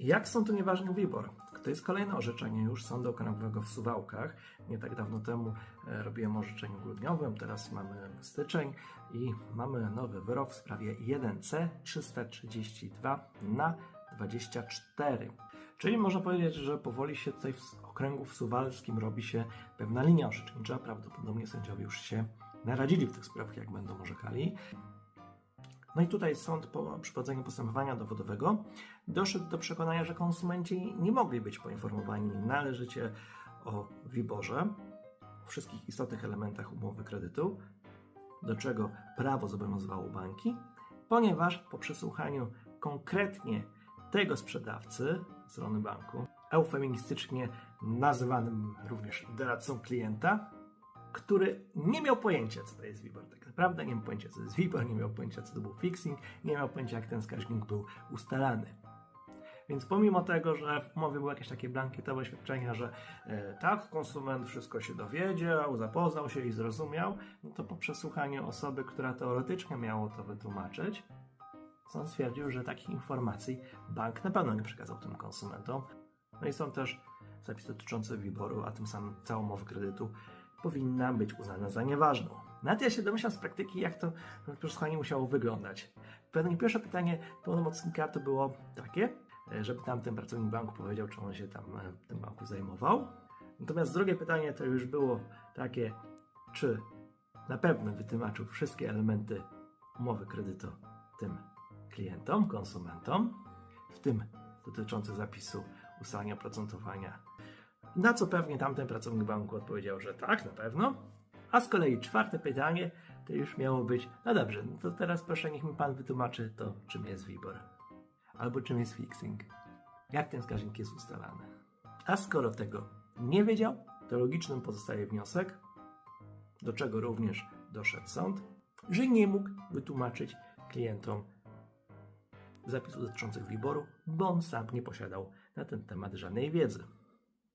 Jak sąd unieważnił WIBOR? To jest kolejne orzeczenie już Sądu Okręgowego w Suwałkach. Nie tak dawno temu e, robiłem orzeczeniu grudniowym, teraz mamy styczeń i mamy nowy wyrok w sprawie 1C 332 na 24. Czyli można powiedzieć, że powoli się tutaj w okręgu w Suwalskim robi się pewna linia orzecznicza. Prawdopodobnie sędziowie już się naradzili w tych sprawach, jak będą orzekali. No i tutaj sąd po przeprowadzeniu postępowania dowodowego doszedł do przekonania, że konsumenci nie mogli być poinformowani należycie o WIBORze, o wszystkich istotnych elementach umowy kredytu, do czego prawo zobowiązywało banki, ponieważ po przesłuchaniu konkretnie tego sprzedawcy strony banku, eufemistycznie nazywanym również doradcą klienta, który nie miał pojęcia, co to jest WIBOR. Tak naprawdę nie miał pojęcia, co to jest WIBOR, nie miał pojęcia, co to był fixing, nie miał pojęcia, jak ten wskaźnik był ustalany. Więc pomimo tego, że w umowie były jakieś takie blankietowe świadczenia, że e, tak, konsument wszystko się dowiedział, zapoznał się i zrozumiał, no to po przesłuchaniu osoby, która teoretycznie miało to wytłumaczyć, sąd stwierdził, że takich informacji bank na pewno nie przekazał tym konsumentom. No i są też zapisy dotyczące wyboru, a tym samym całą umowę kredytu powinna być uznana za nieważną. Nawet ja się domyślam z praktyki, jak to przesłuchanie musiało wyglądać. Pewnie pierwsze pytanie pełnomocnika to było takie, żeby tamten pracownik banku powiedział, czy on się tam e, w tym banku zajmował. Natomiast drugie pytanie to już było takie, czy na pewno wytłumaczył wszystkie elementy umowy kredytu tym klientom, konsumentom, w tym dotyczące zapisu ustalania oprocentowania. Na co pewnie tamten pracownik banku odpowiedział, że tak, na pewno. A z kolei czwarte pytanie to już miało być, no dobrze, no to teraz proszę niech mi pan wytłumaczy to, czym jest WIBOR. Albo czym jest fixing. Jak ten wskaźnik jest ustalany. A skoro tego nie wiedział, to logicznym pozostaje wniosek, do czego również doszedł sąd, że nie mógł wytłumaczyć klientom zapisów dotyczących wyboru, bo on sam nie posiadał na ten temat żadnej wiedzy.